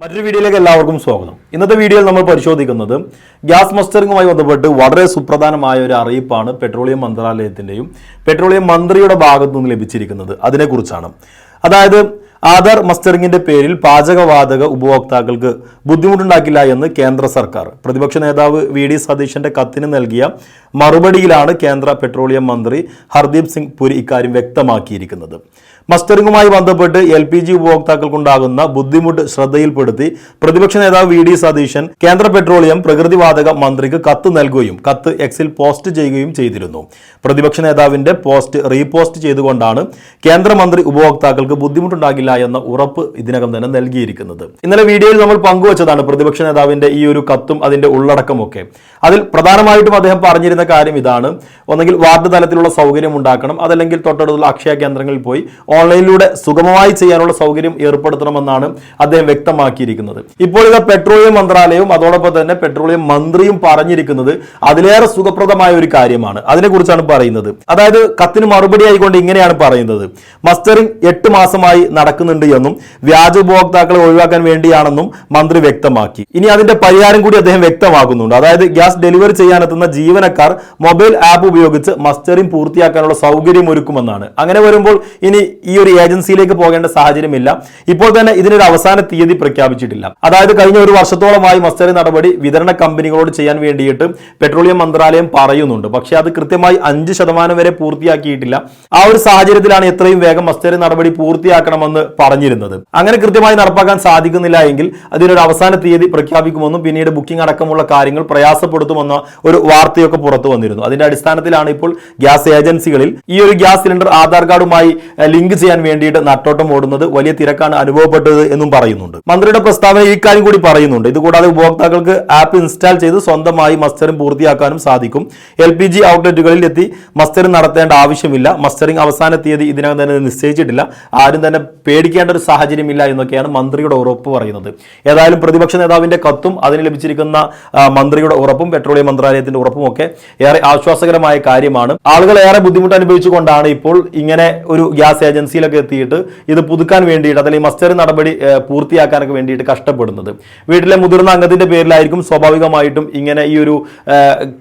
മറ്റൊരു വീഡിയോയിലേക്ക് എല്ലാവർക്കും സ്വാഗതം. ഇന്നത്തെ വീഡിയോയിൽ നമ്മൾ പരിശോധിക്കുന്നത് ഗ്യാസ് മസ്റ്ററിങ്ങുമായി ബന്ധപ്പെട്ട് വളരെ സുപ്രധാനമായ ഒരു അറിയിപ്പാണ് പെട്രോളിയം മന്ത്രാലയത്തിന്റെയും പെട്രോളിയം മന്ത്രിയുടെ ഭാഗത്തു നിന്ന് ലഭിച്ചിരിക്കുന്നത്. അതിനെക്കുറിച്ചാണ്. അതായത് ആധാർ മസ്റ്ററിംഗിന്റെ പേരിൽ പാചകവാതക ഉപഭോക്താക്കൾക്ക് ബുദ്ധിമുട്ടുണ്ടാക്കില്ല എന്ന് കേന്ദ്ര സർക്കാർ. പ്രതിപക്ഷ നേതാവ് വി ഡി സതീശന്റെ കത്തിന് നൽകിയ മറുപടിയിലാണ് കേന്ദ്ര പെട്രോളിയം മന്ത്രി ഹർദീപ് സിംഗ് പുരി ഇക്കാര്യം വ്യക്തമാക്കിയിരിക്കുന്നത്. മസ്റ്ററിംഗുമായി ബന്ധപ്പെട്ട് എൽ പി ജി ഉപഭോക്താക്കൾക്കുണ്ടാകുന്ന ബുദ്ധിമുട്ട് ശ്രദ്ധയിൽപ്പെടുത്തി പ്രതിപക്ഷ നേതാവ് വി ഡി സതീശൻ കേന്ദ്ര പെട്രോളിയം പ്രകൃതിവാതക മന്ത്രിക്ക് കത്ത് നൽകുകയും കത്ത് എക്സിൽ പോസ്റ്റ് ചെയ്യുകയും ചെയ്തിരുന്നു. പ്രതിപക്ഷ നേതാവിന്റെ പോസ്റ്റ് റീപോസ്റ്റ് ചെയ്തുകൊണ്ടാണ് കേന്ദ്രമന്ത്രി ഉപഭോക്താക്കൾക്ക് ബുദ്ധിമുട്ടുണ്ടാകില്ല എന്ന ഉറപ്പ് ഇതിനകം തന്നെ നൽകിയിരിക്കുന്നത്. ഇന്നലെ വീഡിയോയിൽ നമ്മൾ പങ്കുവച്ചതാണ് പ്രതിപക്ഷ നേതാവിന്റെ ഈ ഒരു കത്തും അതിന്റെ ഉള്ളടക്കമൊക്കെ. അതിൽ പ്രധാനമായിട്ടും അദ്ദേഹം പറഞ്ഞിരുന്ന കാര്യം ഇതാണ്. ഒന്നെങ്കിൽ വാർഡ് തലത്തിലുള്ള സൗകര്യം ഉണ്ടാക്കണം അതല്ലെങ്കിൽ തൊട്ടടുത്തുള്ള അക്ഷയ കേന്ദ്രങ്ങളിൽ പോയി ഓൺലൈനിലൂടെ സുഗമമായി ചെയ്യാനുള്ള സൗകര്യം ഏർപ്പെടുത്തണമെന്നാണ് അദ്ദേഹം വ്യക്തമാക്കിയിരിക്കുന്നത്. ഇപ്പോൾ ഇത് പെട്രോളിയം മന്ത്രാലയവും അതോടൊപ്പം തന്നെ പെട്രോളിയം മന്ത്രിയും പറഞ്ഞിരിക്കുന്നത് അതിലേറെ സുഖപ്രദമായ ഒരു കാര്യമാണ്. അതിനെക്കുറിച്ചാണ് പറയുന്നത്. അതായത് കത്തിന് മറുപടി ആയിക്കൊണ്ട് ഇങ്ങനെയാണ് പറയുന്നത്. മസ്റ്ററിംഗ് എട്ട് മാസമായി നടക്കുന്നുണ്ട് എന്നും വ്യാജ ഉപഭോക്താക്കളെ ഒഴിവാക്കാൻ വേണ്ടിയാണെന്നും മന്ത്രി വ്യക്തമാക്കി. ഇനി അതിന്റെ പരിഹാരം കൂടി അദ്ദേഹം വ്യക്തമാക്കുന്നുണ്ട്. അതായത് ഗ്യാസ് ഡെലിവറി ചെയ്യാനെത്തുന്ന ജീവനക്കാർ മൊബൈൽ ആപ്പ് ഉപയോഗിച്ച് മസ്റ്ററിംഗ് പൂർത്തിയാക്കാനുള്ള സൗകര്യം ഒരുക്കുമെന്നാണ്. അങ്ങനെ വരുമ്പോൾ ഇനി ഈ ഒരു ഏജൻസിയിലേക്ക് പോകേണ്ട സാഹചര്യമില്ല. ഇപ്പോൾ തന്നെ ഇതിനൊരു അവസാന തീയതി പ്രഖ്യാപിച്ചിട്ടില്ല. അതായത് കഴിഞ്ഞ ഒരു വർഷത്തോളമായി മസ്റ്ററി നടപടി വിതരണ കമ്പനികളോട് ചെയ്യാൻ വേണ്ടിയിട്ട് പെട്രോളിയം മന്ത്രാലയം പറയുന്നുണ്ട്. പക്ഷേ അത് കൃത്യമായി അഞ്ച് ശതമാനം വരെ പൂർത്തിയാക്കിയിട്ടില്ല. ആ ഒരു സാഹചര്യത്തിലാണ് എത്രയും വേഗം മസ്റ്ററി നടപടി പൂർത്തിയാക്കണമെന്ന് പറഞ്ഞിരുന്നത്. അങ്ങനെ കൃത്യമായി നടപ്പാക്കാൻ സാധിക്കുന്നില്ല എങ്കിൽ അതിനൊരു അവസാന തീയതി പ്രഖ്യാപിക്കുമെന്നും പിന്നീട് ബുക്കിംഗ് അടക്കമുള്ള കാര്യങ്ങൾ പ്രയാസപ്പെടുത്തുമെന്ന ഒരു വാർത്തയൊക്കെ പുറത്തു വന്നിരുന്നു. അതിന്റെ അടിസ്ഥാനത്തിലാണ് ഇപ്പോൾ ഗ്യാസ് ഏജൻസികളിൽ ഈ ഒരു ഗ്യാസ് സിലിണ്ടർ ആധാർ കാർഡുമായി ലിങ്ക് ചെയ്യാൻ വേണ്ടിയിട്ട് നട്ടോട്ടം ഓടുന്നത് വലിയ തിരക്കാണ് അനുഭവപ്പെട്ടത് എന്നും പറയുന്നുണ്ട്. മന്ത്രിയുടെ പ്രസ്താവന ഈ കാര്യം കൂടി പറയുന്നുണ്ട്. ഇതുകൂടാതെ ഉപഭോക്താക്കൾക്ക് ആപ്പ് ഇൻസ്റ്റാൾ ചെയ്ത് സ്വന്തമായി മസ്റ്ററിംഗ് പൂർത്തിയാക്കാനും സാധിക്കും. എൽ പി ജി ഔട്ട്ലെറ്റുകളിൽ എത്തി മസ്റ്ററിംഗ് നടത്തേണ്ട ആവശ്യമില്ല. മസ്റ്ററിംഗ് അവസാന തീയതി ഇതിനകം തന്നെ നിശ്ചയിച്ചിട്ടില്ല. ആരും തന്നെ പേടിക്കേണ്ട ഒരു സാഹചര്യമില്ല എന്നൊക്കെയാണ് മന്ത്രിയുടെ ഉറപ്പ് പറയുന്നത്. ഏതായാലും പ്രതിപക്ഷ നേതാവിന്റെ കത്തും അതിന് ലഭിച്ചിരിക്കുന്ന മന്ത്രിയുടെ ഉറപ്പും പെട്രോളിയം മന്ത്രാലയത്തിന്റെ ഉറപ്പും ഒക്കെ ഏറെ ആശ്വാസകരമായ കാര്യമാണ്. ആളുകൾ ഏറെ ബുദ്ധിമുട്ട് അനുഭവിച്ചുകൊണ്ടാണ് ഇപ്പോൾ ഇങ്ങനെ ഒരു ഗ്യാസ് ഏജൻസിയിലൊക്കെ എത്തിയിട്ട് ഇത് പുതുക്കാൻ വേണ്ടിയിട്ട് അല്ലെങ്കിൽ മസ്റ്റർ നടപടി പൂർത്തിയാക്കാനൊക്കെ വേണ്ടിയിട്ട് കഷ്ടപ്പെടുന്നത്. വീട്ടിലെ മുതിർന്ന അംഗത്തിന്റെ പേരിലായിരിക്കും സ്വാഭാവികമായിട്ടും ഇങ്ങനെ ഈ ഒരു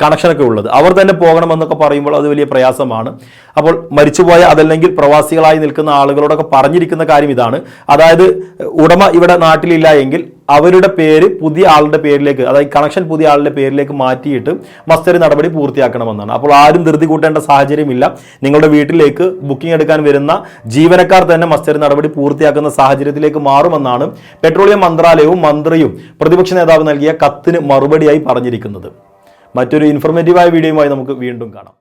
കണക്ഷനൊക്കെ ഉള്ളത്. അവർ തന്നെ പോകണമെന്നൊക്കെ പറയുമ്പോൾ അത് വലിയ പ്രയാസമാണ്. അപ്പോൾ മരിച്ചുപോയ അതല്ലെങ്കിൽ പ്രവാസികളായി നിൽക്കുന്ന ആളുകളോടൊക്കെ പറഞ്ഞിരിക്കുന്ന കാര്യം ഇതാണ്. അതായത് ഉടമ ഇവിടെ നാട്ടിലില്ല എങ്കിൽ അവരുടെ പേര് പുതിയ ആളുടെ പേരിലേക്ക് അതായത് കണക്ഷൻ പുതിയ ആളുടെ പേരിലേക്ക് മാറ്റിയിട്ട് മസ്റ്ററി നടപടി പൂർത്തിയാക്കണമെന്നാണ്. അപ്പോൾ ആരും ധൃതി കൂട്ടേണ്ട സാഹചര്യമില്ല. നിങ്ങളുടെ വീട്ടിലേക്ക് ബുക്കിംഗ് എടുക്കാൻ വരുന്ന ജീവനക്കാർ തന്നെ മസ്റ്ററി നടപടി പൂർത്തിയാക്കുന്ന സാഹചര്യത്തിലേക്ക് മാറുമെന്നാണ് പെട്രോളിയം മന്ത്രാലയവും മന്ത്രിയും പ്രതിപക്ഷ നേതാവ് നൽകിയ കത്തിന് മറുപടിയായി പറഞ്ഞിരിക്കുന്നത്. മറ്റൊരു ഇൻഫർമേറ്റീവായ വീഡിയോയുമായി നമുക്ക് വീണ്ടും കാണാം.